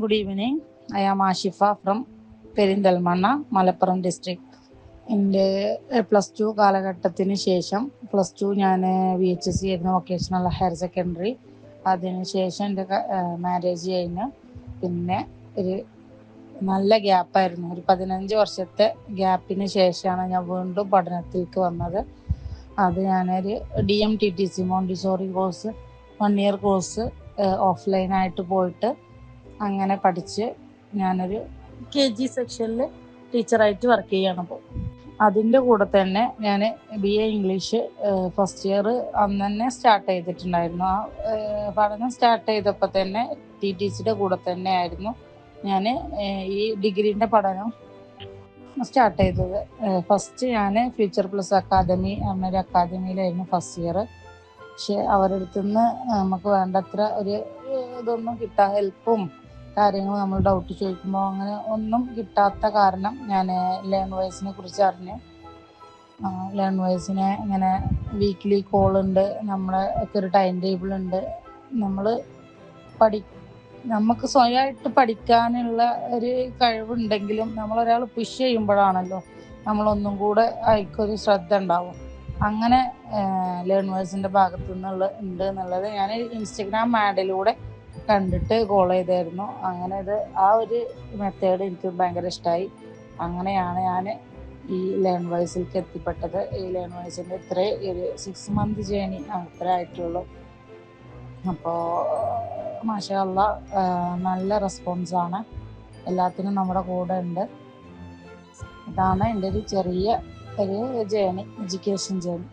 Good evening I am Ashifa from Perinthalmanna Malappuram district എന്റെ plus two കാലഘട്ടത്തിന് ശേഷം plus two ഞാൻ V H S C ആയിരുന്നു vocational higher secondary അതിനുശേഷം എന്റെ മാരേജ് കഴിഞ്ഞ്. പിന്നെ ഒരു നല്ല ഗ്യാപ്പായിരുന്നു ഒരു പതിനഞ്ച് വർഷത്തെ ഗ്യാപ്പിന് ശേഷമാണ് ഞാൻ വീണ്ടും പഠനത്തിലേക്ക് വന്നത്. അത് ഞാനൊരു D M T T C Montessori course one year course ഓഫ്ലൈനായിട്ട് പോയിട്ട് അങ്ങനെ പഠിച്ച് ഞാനൊരു കെ ജി സെക്ഷനിൽ ടീച്ചറായിട്ട് വർക്ക് ചെയ്യാണ് അപ്പോൾ അതിന്റെ കൂടെ തന്നെ ഞാൻ B A English first year അന്ന് തന്നെ സ്റ്റാർട്ട് ചെയ്തിട്ടുണ്ടായിരുന്നു. ആ പഠനം സ്റ്റാർട്ട് ചെയ്തപ്പോൾ തന്നെ ടി ടി സിയുടെ കൂടെ തന്നെ ആയിരുന്നു ഞാൻ ഈ ഡിഗ്രീന്റെ പഠനം സ്റ്റാർട്ട് ചെയ്തത്. ഫസ്റ്റ് ഞാൻ ഫ്യൂച്ചർ പ്ലസ് അക്കാദമി അമ്മയുടെ അക്കാദമിയിലായിരുന്നു ഫസ്റ്റ് ഇയർ പക്ഷെ അവരുടെ അടുത്ത് നമുക്ക് വേണ്ടത്ര ഒരു ഇതൊന്നും കിട്ടാ ഹെൽപ്പും കാര്യങ്ങളും നമ്മൾ ഡൗട്ട് ചോദിക്കുമ്പോൾ അങ്ങനെ ഒന്നും കിട്ടാത്ത കാരണം ഞാൻ ലേൺ വോയ്സിനെ കുറിച്ച് അറിഞ്ഞു. ലേൺ വോയ്സിനെ ഇങ്ങനെ വീക്ക്ലി കോൾ ഉണ്ട്. നമ്മളെ ഒക്കെ ഒരു ടൈം ടേബിൾ ഉണ്ട്. നമ്മൾ പഠി നമുക്ക് സ്വയമായിട്ട് പഠിക്കാനുള്ള ഒരു കഴിവുണ്ടെങ്കിലും നമ്മളൊരാൾ പുഷ് ചെയ്യുമ്പോഴാണല്ലോ നമ്മളൊന്നും കൂടെ അതിക്കൊരു ശ്രദ്ധ ഉണ്ടാവും. അങ്ങനെ ലേണേഴ്സിന്റെ ഭാഗത്തു നിന്നുള്ള ഉണ്ട് എന്നുള്ളത് ഞാൻ ഇൻസ്റ്റഗ്രാം ആഡിലൂടെ കണ്ടിട്ട് കോൾ ചെയ്തായിരുന്നു. അങ്ങനെ ഇത് ആ ഒരു മെത്തേഡ് എനിക്ക് ഭയങ്കര ഇഷ്ടമായി അങ്ങനെയാണ് ഞാൻ ഈ ലേൺ വോയിസിലേക്ക് എത്തിപ്പെട്ടത്. ഈ ലേൺ വോയിസിന്റെ ഇത്രയും ഒരു സിക്സ് മന്ത് ജേണി അത്ര ആയിട്ടുള്ളൂ. അപ്പോൾ മാഷല്ല നല്ല റെസ്പോൺസാണ് എല്ലാത്തിനും നമ്മുടെ കൂടെ ഉണ്ട്. ഇതാണ് എന്റെ ഒരു ചെറിയ ഒരു ജേണി എഡ്യൂക്കേഷൻ ജേണി